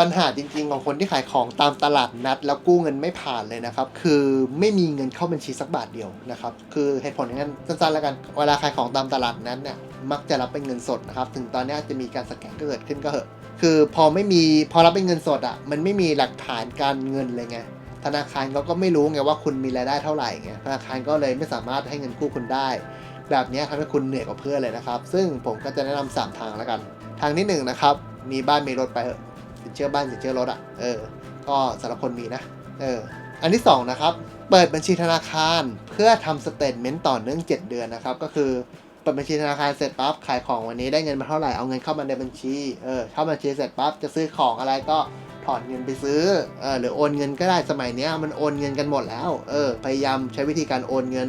ปัญหาจริงๆ ของคนที่ขายของตามตลาดนัด แล้วกู้เงินไม่ผ่านเลยนะครับ คือไม่มีเงินเข้าบัญชีสักบาทเดียวนะครับ คือเหตุผลงนั้นสั้นๆแล้วกัน เวลาขายของตามตลาดนั้นเนี่ยมักจะรับเป็นเงินสดนะครับ ถึงตอนนี้จะมีการสแกนเกิดขึ้นก็เหอะ คือพอไม่มีพอรับเป็นเงินสดอะ มันไม่มีหลักฐานการเงินเลยไง ธนาคารเขาก็ไม่รู้ไงว่าคุณมีรายได้เท่าไหร่ไง ธนาคารก็เลยไม่สามารถให้เงินกู้คุณได้ แบบนี้ทำให้คุณเหนื่อยกว่าเพื่อนเลยนะครับ ซึ่งผมก็จะแนะนำสามทางแล้วกัน ทางที่หนึ่งนะครับ มีบ้านมีรถไปเถอะ สินเชื่อบ้านสินเชื่อรถอะเออก็สำหรับคนมีนะเอออันที่สองนะครับเปิดบัญชีธนาคารเพื่อทำสเตทเมนต์ต่อเนื่อง 7 เดือนนะครับ ก็คือเปิดบัญชีธนาคารเสร็จปั๊บขายของวันนี้ได้เงินมาเท่าไหร่เอาเงินเข้ามาในบัญชีเออเข้าบัญชีเสร็จปั๊บจะซื้อของอะไรก็ถอนเงินไปซื้อเออหรือโอนเงินก็ได้สมัยนี้มันโอนเงินกันหมดแล้วเออพยายามใช้วิธีการโอนเงิน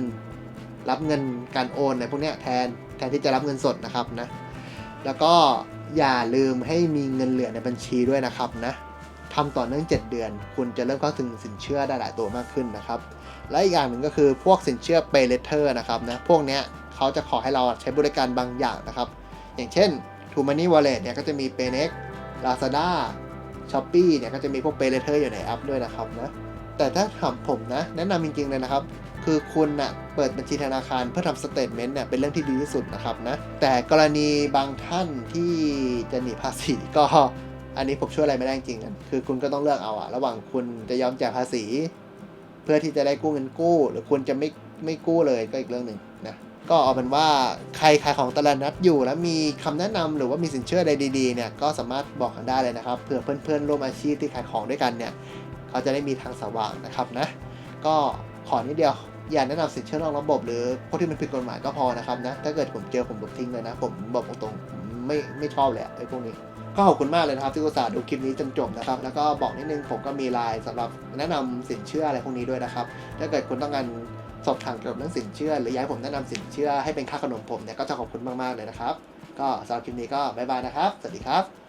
รับเงินการโอนในพวกนี้แทนแทนที่จะรับเงินสดนะครับนะแล้วก็ อย่าลืมให้มีเงินเหลือในบัญชีด้วยนะครับนะทำต่อเนื่อง 7 เดือน คุณจะเริ่มเข้าถึงสินเชื่อได้หลายตัวมากขึ้นนะครับ และอีกอย่างหนึ่งก็คือพวกสินเชื่อ Pay Letter นะครับนะพวกเนี้ยเขาจะขอให้เราใช้บริการบางอย่างนะครับ อย่างเช่น True Money Wallet เนี่ยก็จะมี Paynex Lazada Shopee เนี่ยก็จะมีพวก Pay Letter อยู่ในแอปด้วยนะครับนะแต่ถ้าถามผมนะ แนะนำจริงๆเลยนะครับ คือคุณนะ่ะเปิดบัญชีธนาคารเพื่อทำสเตทเมนต์เนี่ยเป็นเรื่องที่ดีที่สุดนะครับนะ แต่กรณีบางท่านที่จะหนีภาษีก็อันนี้ผมช่วยอะไรไม่ได้จริงๆนะคือคุณก็ต้องเลือกเอาอะระหว่างคุณจะยอมจ่ายภาษี เพื่อที่จะได้กู้เงินกู้ หรือคุณจะไม่ไม่กู้เลยก็อีกเรื่องหนึ่งนะก็เอาเป็นว่าใครขายของตลาดนัดอยู่แล้วมีคำแนะนำหรือว่ามีสินเชื่อใดดีๆเนี่ยก็สามารถบอกกันได้เลยนะครับเผื่อเพื่อนๆร่วมอาชีพที่ขายของด้วยกันเนี่ยเขาจะได้มีทางสว่างนะครับนะก็ ขอนิดเดียว อย่าแนะนำสินเชื่อนอกระบบ หรือพวกที่มันผิดกฎหมายก็พอนะครับนะ ถ้าเกิดผมเจอผมลบทิ้งเลยนะ ผมบอกตรงๆไม่ไม่ชอบเละไอ้พวกนี้ก็ขอบคุณมากเลยนะครับที่อุตส่าห์ดูคลิปนี้จนจบนะครับ แล้วก็บอกนิดนึงผมก็มีไลน์สำหรับแนะนำสินเชื่ออะไรพวกนี้ด้วยนะครับ ถ้าเกิดคุณต้องการสอบถามเกี่ยวกับเรื่องสินเชื่อ หรืออยากให้ผมแนะนำสินเชื่อให้เป็นค่าขนมผมเนี่ยก็จะขอบคุณมากๆเลยนะครับ ก็สำหรับคลิปนี้ก็บ๊ายบายนะครับ สวัสดีครับ